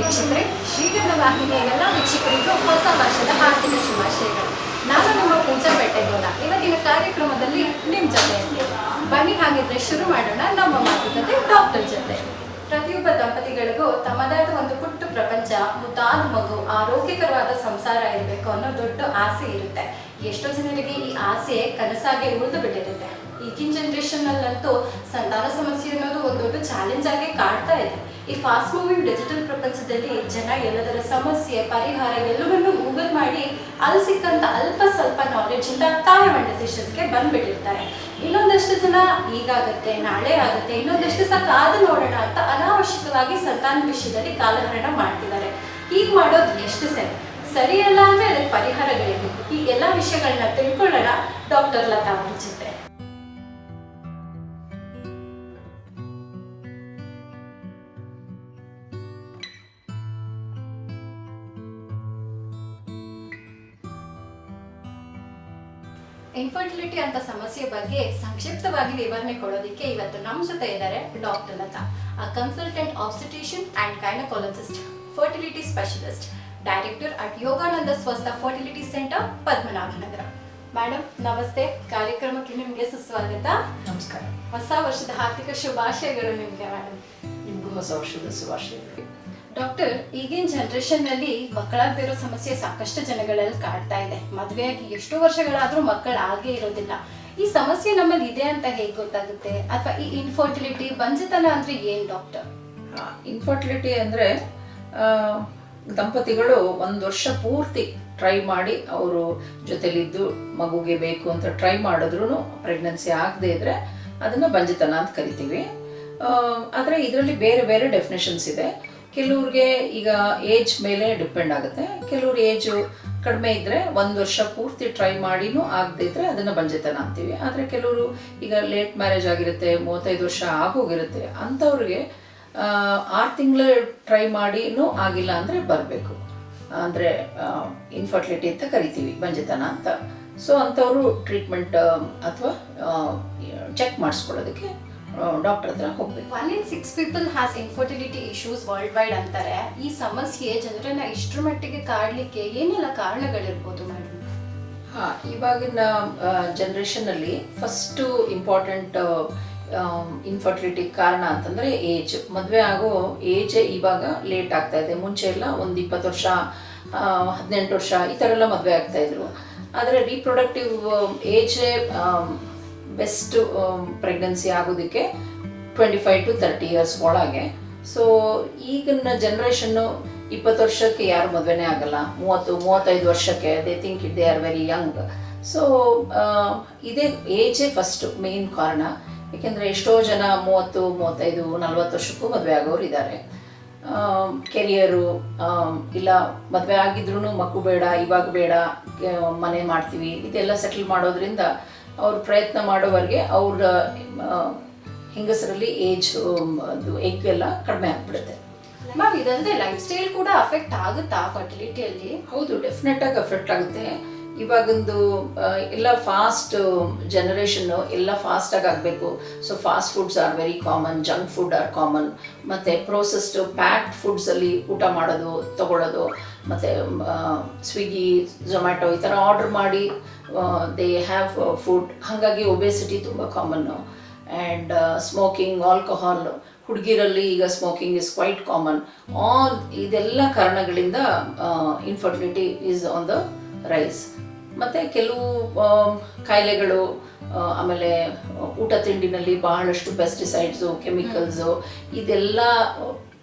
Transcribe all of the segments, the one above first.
ವೀಕ್ಷಕರೇ ಶ್ರೀಗಂಧ ವಾಹಿನಿಯ ಎಲ್ಲ ವೀಕ್ಷಕರಿಗೂ ಹೊಸ ವರ್ಷದ ಹಾರ್ದಿಕ ಶುಭಾಶಯಗಳು. ನಾನು ನಿಮ್ಮ ಪೂಜಾ ಬೆಟ್ಟಗೋಲ ಇವತ್ತಿನ ಕಾರ್ಯಕ್ರಮದಲ್ಲಿ ನಿಮ್ಮ ಜೊತೆ ಬನ್ನಿ ಹಾಗಿದ್ರೆ ಶುರು ಮಾಡೋಣ ನಮ್ಮ ಮಾತುಕತೆ ಡಾಕ್ಟರ್ ಜೊತೆ. ಪ್ರತಿಯೊಬ್ಬ ದಂಪತಿಗಳಿಗೂ ತಮ್ಮದಾದ ಒಂದು ಪುಟ್ಟು ಪ್ರಪಂಚ, ಮುದ್ದಾದ ಮಗು, ಆರೋಗ್ಯಕರವಾದ ಸಂಸಾರ ಇರಬೇಕು ಅನ್ನೋ ದೊಡ್ಡ ಆಸೆ ಇರುತ್ತೆ. ಎಷ್ಟೋ ಜನರಿಗೆ ಈ ಆಸೆ ಕನಸಾಗಿ ಉಳಿದು ಬಿಟ್ಟಿರುತ್ತೆ. ಈಗಿನ ಜನರೇಷನ್ ಅಲ್ಲಂತೂ ಸಂತಾನ ಸಮಸ್ಯೆ ಅನ್ನೋದು ಒಂದು ದೊಡ್ಡ ಚಾಲೆಂಜ್ ಆಗಿ ಕಾಡ್ತಾ ಇದೆ. ಈ ಫಾಸ್ಟ್ ಮೂವಿಂಗ್ ಡಿಜಿಟಲ್ ಪ್ರಪಂಚದಲ್ಲಿ ಜನ ಎಲ್ಲದರ ಸಮಸ್ಯೆ, ಪರಿಹಾರ ಎಲ್ಲವನ್ನೂ ಗೂಗಲ್ ಮಾಡಿ ಅಲ್ಲಿ ಸಿಕ್ಕಂತ ಅಲ್ಪ ಸ್ವಲ್ಪ ನಾಲೆಡ್ಜ್ ಇಂದ ತಾವೇ ಒಂದು ಡಿಸಿಷನ್ಸ್ಗೆ ಬಂದ್ಬಿಟ್ಟಿರ್ತಾರೆ. ಇನ್ನೊಂದಷ್ಟು ಜನ ಈಗಾಗತ್ತೆ ನಾಳೆ ಆಗುತ್ತೆ, ಇನ್ನೊಂದಷ್ಟು ಸಹ ಕಾದು ನೋಡೋಣ ಅಂತ ಅನಾವಶ್ಯಕವಾಗಿ ಸಂತಾನ ವಿಷಯದಲ್ಲಿ ಕಾಲಹರಣ ಮಾಡ್ತಿದ್ದಾರೆ. ಹೀಗೆ ಮಾಡೋದು ಎಷ್ಟು ಸರಿ? ಅಲ್ಲ ಅಂದ್ರೆ ಅದಕ್ಕೆ ಪರಿಹಾರಗಳೇನು ಈ ಎಲ್ಲ ವಿಷಯಗಳನ್ನ ತಿಳ್ಕೊಳ್ಳೋಣ ಡಾಕ್ಟರ್ ಲತಾ ಅವ್ರ ಜೊತೆ. ಇನ್ಫರ್ಟಿಲಿಟಿ ಅಂತ ಸಮಸ್ಯೆ ಬಗ್ಗೆ ಸಂಕ್ಷಿಪ್ತವಾಗಿ ವಿವರಣೆ ಕೊಡೋದಕ್ಕೆ ಇವತ್ತು ನಮ್ಮ ಜೊತೆ ಇದ್ದಾರೆ ಡಾಕ್ಟರ್ ಲತಾ ಆ consultant obstetrician and gynaecologist fertility specialist director at Yogananda Swastha fertility centre Padmanabhanagar madam ನಮಸ್ತೆ. ಕಾರ್ಯಕ್ರಮಕ್ಕೆ ನಿಮಗೆ ಸುಸ್ವಾಗತ. ನಮಸ್ಕಾರ. ಹೊಸ ವರ್ಷದ ಆರ್ಥಿಕ ಶುಭಾಶಯಗಳು ನಿಮಗೆ ಮೇಡಮ್ ನಿಮಗೂ ಹೊಸ ವರ್ಷದ ಶುಭಾಶಯಗಳು. ಡಾಕ್ಟರ್, ಈಗಿನ ಜನರೇಷನ್ನಲ್ಲಿ ಮಕ್ಕಳಾಗದಿರೋ ಸಮಸ್ಯೆ ಸಾಕಷ್ಟು ಜನಗಳಲ್ಲಿ ಕಾಡ್ತಾ ಇದೆ. ಮದುವೆಯಾಗಿ ಎಷ್ಟು ವರ್ಷಗಳಾದ್ರೂ ಮಕ್ಕಳು ಆಗೇ ಇರೋದಿಲ್ಲ. ಈ ಸಮಸ್ಯೆ ನಮ್ಮಲ್ಲಿ ಇದೆ ಅಂತ ಹೇಗೆ ಗೊತ್ತಾಗುತ್ತೆ? ಅಥವಾ ಈ ಇನ್ಫರ್ಟಿಲಿಟಿ ಬಂಜತನ ಅಂದ್ರೆ ಏನ್ ಡಾಕ್ಟರ್? ಇನ್ಫರ್ಟಿಲಿಟಿ ಅಂದ್ರೆ ದಂಪತಿಗಳು ಒಂದು ವರ್ಷ ಪೂರ್ತಿ ಟ್ರೈ ಮಾಡಿ ಅವರು ಜೊತೆಲಿದ್ದು ಮಗುಗೆ ಬೇಕು ಅಂತ ಟ್ರೈ ಮಾಡಿದ್ರು ಪ್ರೆಗ್ನೆನ್ಸಿ ಆಗದೆ ಇದ್ರೆ ಅದನ್ನ ಬಂಜತನ ಅಂತ ಕರಿತೀವಿ. ಆದರೆ ಇದರಲ್ಲಿ ಬೇರೆ ಬೇರೆ ಡೆಫಿನೇಷನ್ಸ್ ಇದೆ. ಕೆಲವ್ರಿಗೆ ಈಗ ಏಜ್ ಮೇಲೆ ಡಿಪೆಂಡ್ ಆಗುತ್ತೆ. ಕೆಲವ್ರು ಏಜು ಕಡಿಮೆ ಇದ್ದರೆ ಒಂದು ವರ್ಷ ಪೂರ್ತಿ ಟ್ರೈ ಮಾಡಿನೂ ಆಗದೆ ಇದ್ರೆ ಅದನ್ನು ಬಂಜೆತನ ಅಂತೀವಿ. ಆದರೆ ಕೆಲವರು ಈಗ ಲೇಟ್ ಮ್ಯಾರೇಜ್ ಆಗಿರುತ್ತೆ, ಮೂವತ್ತೈದು ವರ್ಷ ಆಗೋಗಿರುತ್ತೆ, ಅಂಥವ್ರಿಗೆ ಆರು ತಿಂಗಳು ಟ್ರೈ ಮಾಡಿನೂ ಆಗಿಲ್ಲ ಅಂದರೆ ಬರಬೇಕು. ಅಂದರೆ ಇನ್ಫರ್ಟಿಲಿಟಿ ಅಂತ ಕರಿತೀವಿ, ಬಂಜೆತನ ಅಂತ. ಸೊ ಅಂಥವರು ಟ್ರೀಟ್ಮೆಂಟ್ ಅಥವಾ ಚೆಕ್ ಮಾಡಿಸ್ಕೊಳ್ಳೋದಕ್ಕೆ ಡಾಕ್ಟರ್ ಹತ್ರ ಹೋಗ್ಬೇಕು. One in six people has infertility issues world wide ಅಂತಾರೆ. ಈ ಸಮಸ್ಯೆ ಜನರನ್ನ ಇಷ್ಟರ ಮಟ್ಟಿಗೆ ಕಾಡ್ಲಿಕ್ಕೆ ಏನೆಲ್ಲ ಕಾರಣಗಳಿರ್ಬೋದು ಮೇಡಮ್ ಹಾ ಇವಾಗಿನ ಜನ್ರೇಷನಲ್ಲಿ ಫಸ್ಟು ಇಂಪಾರ್ಟೆಂಟ್ ಇನ್ಫರ್ಟಿಲಿಟಿ ಕಾರಣ ಅಂತಂದರೆ ಏಜ್ ಮದುವೆ ಆಗೋ ಏಜ್ ಇವಾಗ ಲೇಟ್ ಆಗ್ತಾ ಇದೆ. ಮುಂಚೆ ಎಲ್ಲ ಒಂದು ಇಪ್ಪತ್ತು ವರ್ಷ ಹದಿನೆಂಟು ವರ್ಷ ಈ ಥರ ಎಲ್ಲ ಮದುವೆ ಆಗ್ತಾ ಇದ್ರು. ಆದರೆ ರೀಪ್ರೊಡಕ್ಟಿವ್ ಏಜೇ ಬೆಸ್ಟ್ ಪ್ರೆಗ್ನೆನ್ಸಿ ಆಗೋದಕ್ಕೆ twenty five to thirty years ಒಳಗೆ. ಸೊ ಈಗಿನ ಜನ್ರೇಷನ್ನು ಇಪ್ಪತ್ತು ವರ್ಷಕ್ಕೆ ಯಾರು ಮದುವೆನೇ ಆಗಲ್ಲ. ಮೂವತ್ತು, ಮೂವತ್ತೈದು ವರ್ಷಕ್ಕೆ they think it they are very young so ಇದೇ ಏಜೇ ಫಸ್ಟ್ ಮೇನ್ ಕಾರಣ. ಏಕೆಂದರೆ ಎಷ್ಟೋ ಜನ ಮೂವತ್ತು, ಮೂವತ್ತೈದು, ನಲ್ವತ್ತು ವರ್ಷಕ್ಕೂ ಮದುವೆ ಆಗೋರು ಇದ್ದಾರೆ. ಕೆರಿಯರು ಇಲ್ಲ ಮದುವೆ ಆಗಿದ್ರು ಮಕ್ಕಳು ಬೇಡ, ಇವಾಗ ಬೇಡ ಮನೆ ಮಾಡ್ತೀವಿ, ಇದೆಲ್ಲ ಸೆಟ್ಲ್ ಮಾಡೋದ್ರಿಂದ ಅವ್ರು ಪ್ರಯತ್ನ ಮಾಡೋವರೆಗೆ ಅವ್ರ ಹೆಂಗಸರಲ್ಲಿ ಏಜ್ ಅದು ಎಗ್ ಎಲ್ಲ ಕಡಿಮೆ ಆಗ್ಬಿಡುತ್ತೆ. ಮ್ಯಾಮ್ ಇದಂದ್ರೆ ಲೈಫ್ ಸ್ಟೈಲ್ ಕೂಡ ಅಫೆಕ್ಟ್ ಆಗುತ್ತಾ ಫರ್ಟಿಲಿಟಿಯಲ್ಲಿ ಹೌದು ಡೆಫಿನೆಟ್ ಆಗಿ ಅಫೆಕ್ಟ್ ಆಗುತ್ತೆ. ಇವಾಗೊಂದು ಎಲ್ಲ ಫಾಸ್ಟ್ ಜನರೇಷನ್ನು ಎಲ್ಲ ಫಾಸ್ಟಾಗಿ ಆಗಬೇಕು. So fast foods are very common junk food are common ಮತ್ತು ಪ್ರೋಸೆಸ್ಡ್ ಪ್ಯಾಕ್ಡ್ ಫುಡ್ಸಲ್ಲಿ ಊಟ ಮಾಡೋದು ತಗೊಳ್ಳೋದು ಮತ್ತು ಸ್ವಿಗ್ಗಿ ಝೊಮ್ಯಾಟೊ ಈ ಥರ ಆರ್ಡ್ರ್ ಮಾಡಿ ದೇ ಹ್ಯಾವ್ ಫುಡ್ ಹಾಗಾಗಿ ಒಬೆಸಿಟಿ ತುಂಬ ಕಾಮನ್ನು ಆ್ಯಂಡ್ ಸ್ಮೋಕಿಂಗ್ ಆಲ್ಕೋಹಾಲ್ ಹುಡುಗಿರಲ್ಲಿ ಈಗ smoking is quite common all ಇದೆಲ್ಲ ಕಾರಣಗಳಿಂದ infertility is on the rise ಮತ್ತು ಕೆಲವು ಕಾಯಿಲೆಗಳು ಆಮೇಲೆ ಊಟ ತಿಂಡಿನಲ್ಲಿ ಬಹಳಷ್ಟು ಪೆಸ್ಟಿಸೈಡ್ಸು ಕೆಮಿಕಲ್ಸು ಇದೆಲ್ಲ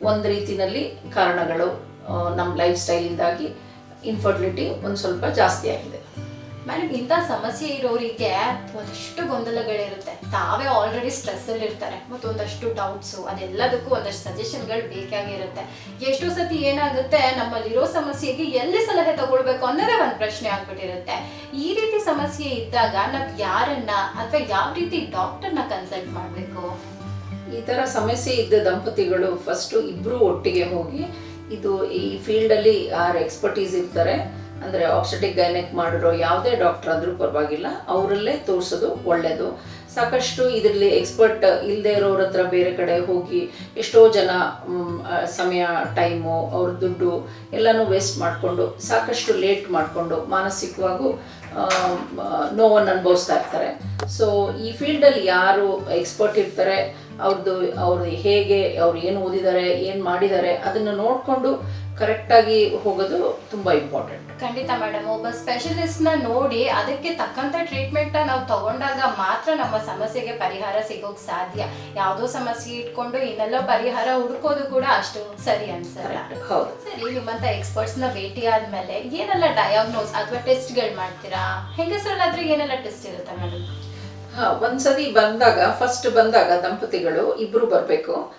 ಒಂದು ರೀತಿಯಲ್ಲಿ ಕಾರಣಗಳು. ನಮ್ಮ ಲೈಫ್ ಸ್ಟೈಲಿಂದಾಗಿ ಇನ್ಫರ್ಟಿಲಿಟಿ ಒಂದು ಸ್ವಲ್ಪ ಜಾಸ್ತಿ ಆಗಿದೆ. ಮೇಡಮ್ ಇಂಥ ಸಮಸ್ಯೆ ಇರೋರಿಗೆ ಒಂದಷ್ಟು ಗೊಂದಲಗಳಿರುತ್ತೆ. ತಾವೇ ಆಲ್ರೆಡಿ ಸ್ಟ್ರೆಸ್ಸಲ್ಲಿ ಇರ್ತಾರೆ. ಮತ್ತು ಒಂದಷ್ಟು ಡೌಟ್ಸು ಅದೆಲ್ಲದಕ್ಕೂ ಒಂದಷ್ಟು ಸಜೆಷನ್ಗಳು ಬೇಕಾಗಿರುತ್ತೆ. ಎಷ್ಟೋ ಸತಿ ಏನಾಗುತ್ತೆ ನಮ್ಮಲ್ಲಿರೋ ಸಮಸ್ಯೆಗೆ ಎಲ್ಲಿ ಸಲಹೆ ತಗೊಳ್ಬೇಕು ಅನ್ನೋದೇ ಒಂದು ಪ್ರಶ್ನೆ ಆಗ್ಬಿಟ್ಟಿರುತ್ತೆ. ಈ ರೀತಿ ಸಮಸ್ಯೆ ಇದ್ದಾಗ ನಾವು ಯಾರನ್ನ ಅಥವಾ ಯಾವ ರೀತಿ ಡಾಕ್ಟರ್ನ ಕನ್ಸಲ್ಟ್ ಮಾಡಬೇಕು? ಈ ಥರ ಸಮಸ್ಯೆ ಇದ್ದ ದಂಪತಿಗಳು ಫಸ್ಟು ಇಬ್ಬರು ಒಟ್ಟಿಗೆ ಹೋಗಿ ಇದು ಈ ಫೀಲ್ಡಲ್ಲಿ ಯಾರು ಎಕ್ಸ್ಪರ್ಟೀಸ್ ಇರ್ತಾರೆ, ಅಂದರೆ ಆಪ್ಸೆಟಿಕ್ ಗೈನೆಕ್ ಮಾಡಿರೋ ಯಾವುದೇ ಡಾಕ್ಟರ್ ಆದರೂ ಪರವಾಗಿಲ್ಲ, ಅವರಲ್ಲೇ ತೋರಿಸೋದು ಒಳ್ಳೆಯದು ಸಾಕಷ್ಟು ಇದರಲ್ಲಿ ಎಕ್ಸ್ಪರ್ಟ್ ಇಲ್ಲದೆ ಇರೋರ ಹತ್ರ ಬೇರೆ ಕಡೆ ಹೋಗಿ ಎಷ್ಟೋ ಜನ ಸಮಯ ಟೈಮು ಅವ್ರ ದುಡ್ಡು ಎಲ್ಲನೂ ವೇಸ್ಟ್ ಮಾಡಿಕೊಂಡು, ಸಾಕಷ್ಟು ಲೇಟ್ ಮಾಡಿಕೊಂಡು, ಮಾನಸಿಕವಾಗೂ ನೋವನ್ನು ಅನುಭವಿಸ್ತಾ ಇರ್ತಾರೆ. ಸೊ ಈ ಫೀಲ್ಡಲ್ಲಿ ಯಾರು ಎಕ್ಸ್ಪರ್ಟ್ ಇರ್ತಾರೆ ಅವ್ರದ್ದು ಅವ್ರು ಹೇಗೆ ಅವ್ರು ಏನು ಓದಿದ್ದಾರೆ ಏನು ಮಾಡಿದ್ದಾರೆ ಅದನ್ನು ನೋಡಿಕೊಂಡು ಕರೆಕ್ಟಾಗಿ ಹೋಗೋದು ತುಂಬ ಇಂಪಾರ್ಟೆಂಟ್ ಖಂಡಿತ ಮೇಡಮ್ ಒಬ್ಬ ಸ್ಪೆಷಲಿಸ್ಟ್ನ ನೋಡಿ ಅದಕ್ಕೆ ತಕ್ಕಂತ ಟ್ರೀಟ್ಮೆಂಟ್ ನಾವು ತಗೊಂಡಾಗ ಮಾತ್ರ ನಮ್ಮ ಸಮಸ್ಯೆಗೆ ಪರಿಹಾರ ಸಿಗೋಕೆ ಸಾಧ್ಯ. ಯಾವುದೋ ಸಮಸ್ಯೆ ಇಟ್ಕೊಂಡು ಇನ್ನೆಲ್ಲೋ ಪರಿಹಾರ ಹುಡುಕೋದು ಕೂಡ ಅಷ್ಟು ಸರಿ ಅನ್ಸಲ್ಲ. ಹೌದು. ಸರಿ ನಿಮ್ಮಂತ ಎಕ್ಸ್ಪರ್ಟ್ಸ್ನ ಭೇಟಿ ಆದ್ಮೇಲೆ ಏನೆಲ್ಲ ಡಯಾಗ್ನೋಸ್ ಅಥವಾ ಟೆಸ್ಟ್ಗಳು ಮಾಡ್ತೀರಾ? ಹೆಂಗಸರಲ್ಲಾದ್ರೆ ಏನೆಲ್ಲ ಟೆಸ್ಟ್ ಇರುತ್ತೆ ಮೇಡಮ್ ಒಂದ್ಸತಿ ಬಂದಾಗ ಫಸ್ಟ್ ಬಂದಾಗ ದಂಪತಿಗಳು ಇಬ್ರು ಬರಬೇಕು.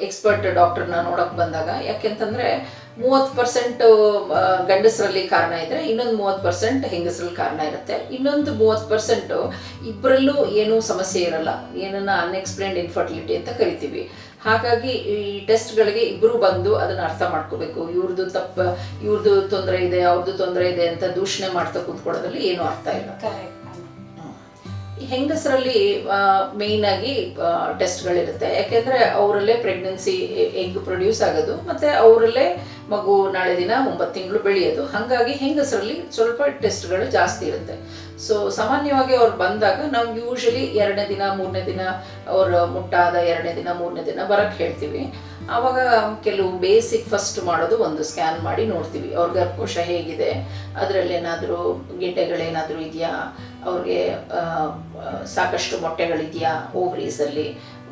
ಎಕ್ಸ್ಪರ್ಟ್ ಡಾಕ್ಟರ್ನ ನೋಡಕ್ ಬಂದಾಗ. ಯಾಕೆಂತಂದ್ರೆ, ಮೂವತ್ತು ಪರ್ಸೆಂಟ್ ಗಂಡಸರಲ್ಲಿ ಕಾರಣ ಇದ್ರೆ, ಇನ್ನೊಂದು ಮೂವತ್ತು ಪರ್ಸೆಂಟ್ ಹೆಂಗಸರಲ್ಲಿ ಕಾರಣ ಇರುತ್ತೆ. ಇನ್ನೊಂದು ಮೂವತ್ತು ಪರ್ಸೆಂಟ್ ಇಬ್ಬರಲ್ಲೂ ಏನೂ ಸಮಸ್ಯೆ ಇರಲ್ಲ. ಏನನ್ನ ಅನ್ಎಕ್ಸ್ಪ್ಲೇನ್ಡ್ ಇನ್ಫರ್ಟಿಲಿಟಿ ಅಂತ ಕರಿತೀವಿ. ಹಾಗಾಗಿ, ಈ ಟೆಸ್ಟ್ಗಳಿಗೆ ಇಬ್ಬರು ಬಂದು ಅದನ್ನ ಅರ್ಥ ಮಾಡ್ಕೋಬೇಕು. ಇವ್ರದ್ದು ತಪ್ಪ ಇವ್ರದ್ದು ತೊಂದರೆ ಇದೆ ಅವ್ರದ್ದು ತೊಂದರೆ ಇದೆ ಅಂತ ದೂಷಣೆ ಮಾಡ್ತಾ ಕೂತ್ಕೊಳ್ಳೋದ್ರಲ್ಲಿ ಏನೂ ಅರ್ಥ ಇಲ್ಲ. ಹೆಂಗಸರಲ್ಲಿ ಮೇಯ್ನ್ ಆಗಿ ಟೆಸ್ಟ್ಗಳಿರುತ್ತೆ ಯಾಕೆಂದ್ರೆ ಅವರಲ್ಲೇ ಪ್ರೆಗ್ನೆನ್ಸಿ ಎಗ್ ಪ್ರೊಡ್ಯೂಸ್ ಆಗೋದು, ಮತ್ತೆ ಅವರಲ್ಲೇ ಮಗು ನಾಳೆ ದಿನ ಒಂಬತ್ತು ತಿಂಗಳು ಬೆಳೆಯೋದು. ಹಾಗಾಗಿ ಹೆಂಗಸರಲ್ಲಿ ಸ್ವಲ್ಪ ಟೆಸ್ಟ್ಗಳು ಜಾಸ್ತಿ ಇರುತ್ತೆ. ಸೊ ಸಾಮಾನ್ಯವಾಗಿ ಅವ್ರು ಬಂದಾಗ ನಾವು ಯೂಶಲಿ ಎರಡನೇ ದಿನ, ಮೂರನೇ ದಿನ ಅವ್ರ ಮುಟ್ಟಾದ ಎರಡನೇ ದಿನ, ಮೂರನೇ ದಿನ ಬರಕ್ಕೆ ಹೇಳ್ತೀವಿ. ಆವಾಗ ಕೆಲವು ಬೇಸಿಕ್ ಫಸ್ಟ್ ಮಾಡೋದು ಒಂದು ಸ್ಕ್ಯಾನ್ ಮಾಡಿ ನೋಡ್ತೀವಿ. ಅವ್ರ ಗರ್ಭಕೋಶ ಹೇಗಿದೆ ಅದರಲ್ಲಿ ಏನಾದರೂ ಗೆಡ್ಡೆಗಳೇನಾದರೂ ಇದೆಯಾ? ಅವ್ರಿಗೆ ಸಾಕಷ್ಟು ಮೊಟ್ಟೆಗಳಿದೆಯಾ ಓವ್ರೀಸಲ್ಲಿ,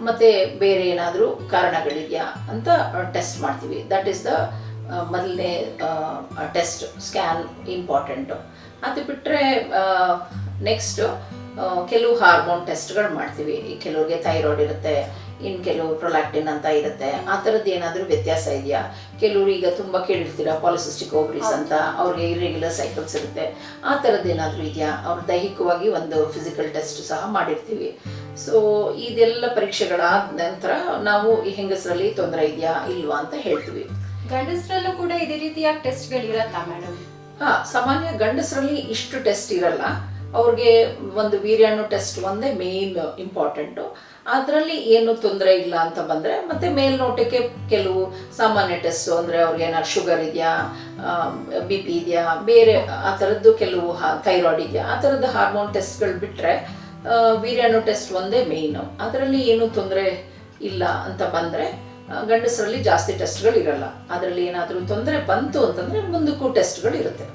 ಮತ್ತು ಬೇರೆ ಏನಾದರೂ ಕಾರಣಗಳಿದೆಯಾ ಅಂತ ಟೆಸ್ಟ್ ಮಾಡ್ತೀವಿ. ದಟ್ ಈಸ್ ದ ಮೊದಲನೇ ಟೆಸ್ಟ್, ಸ್ಕ್ಯಾನ್ ಇಂಪಾರ್ಟೆಂಟು. ಅದು ಬಿಟ್ಟರೆ ನೆಕ್ಸ್ಟು ಕೆಲವು ಹಾರ್ಮೋನ್ ಟೆಸ್ಟ್ಗಳು ಮಾಡ್ತೀವಿ. ಕೆಲವ್ರಿಗೆ ಥೈರಾಯ್ಡ್ ಇರುತ್ತೆ ಇನ್ನು ಕೆಲವು ಪ್ರೊಲ್ಯಾಕ್ಟಿನ್ ಅಂತ ಇರುತ್ತೆ. ಆ ಥರದ್ದು ಏನಾದರೂ ವ್ಯತ್ಯಾಸ ಇದೆಯಾ? ಕೆಲವರು ಈಗ ತುಂಬ ಕೇಳಿರ್ತೀರ ಪಾಲಿಸಿಸ್ಟಿಕ್ ಓವರೀಸ್ ಅಂತ? ಅವ್ರಿಗೆ ಇರೆಗ್ಯುಲರ್ ಸೈಕಲ್ಸ್ ಇರುತ್ತೆ. ಆ ಥರದ್ದು ಏನಾದರೂ ಇದೆಯಾ? ಅವ್ರ ದೈಹಿಕವಾಗಿ ಒಂದು ಫಿಸಿಕಲ್ ಟೆಸ್ಟ್ ಸಹ ಮಾಡಿರ್ತೀವಿ. ಸೊ ಇದೆಲ್ಲ ಪರೀಕ್ಷೆಗಳಾದ ನಂತರ ನಾವು ಈ ಹೆಂಗಸರಲ್ಲಿ ತೊಂದರೆ ಇದೆಯಾ ಇಲ್ವಾ ಅಂತ ಹೇಳ್ತೀವಿ. ಗಂಡಸರಲ್ಲೂ ಕೂಡ ಇದೇ ರೀತಿಯ ಟೆಸ್ಟ್ಗಳಿರತ್ತಾ ಮೇಡಮ್ ಹಾ ಸಾಮಾನ್ಯ ಗಂಡಸರಲ್ಲಿ ಇಷ್ಟು ಟೆಸ್ಟ್ ಇರಲ್ಲ. ಅವ್ರಿಗೆ ಒಂದು ವೀರ್ಯಾಣು ಟೆಸ್ಟ್ ಒಂದೇ ಮೇನ್ ಇಂಪಾರ್ಟೆಂಟು ಅದರಲ್ಲಿ ಏನು ತೊಂದರೆ ಇಲ್ಲ ಅಂತ ಬಂದರೆ ಮತ್ತೆ ಮೇಲ್ನೋಟಕ್ಕೆ ಕೆಲವು ಸಾಮಾನ್ಯ ಟೆಸ್ಟ್ ಅಂದರೆ ಅವ್ರಿಗೆ ಏನಾದ್ರು ಶುಗರ್ ಇದೆಯಾ ಬಿ ಪಿ ಇದೆಯಾ, ಬೇರೆ ಆ ಥರದ್ದು ಕೆಲವು ಥೈರಾಯ್ಡ್ ಇದೆಯಾ, ಆ ಥರದ್ದು ಹಾರ್ಮೋನ್ ಟೆಸ್ಟ್ಗಳು ಬಿಟ್ಟರೆ ವೀರ್ಯಾಣು ಟೆಸ್ಟ್ ಒಂದೇ ಮೇಯ್ನು ಅದರಲ್ಲಿ ಏನು ತೊಂದರೆ ಇಲ್ಲ ಅಂತ ಬಂದರೆ ಗಂಡಸರಲ್ಲಿ ಜಾಸ್ತಿ ಟೆಸ್ಟ್ಗಳು ಇರಲ್ಲ. ಅದರಲ್ಲಿ ಏನಾದರೂ ತೊಂದರೆ ಬಂತು ಅಂತಂದರೆ ಮುಂದಕ್ಕೂ ಟೆಸ್ಟ್ಗಳು ಇರುತ್ತೆ.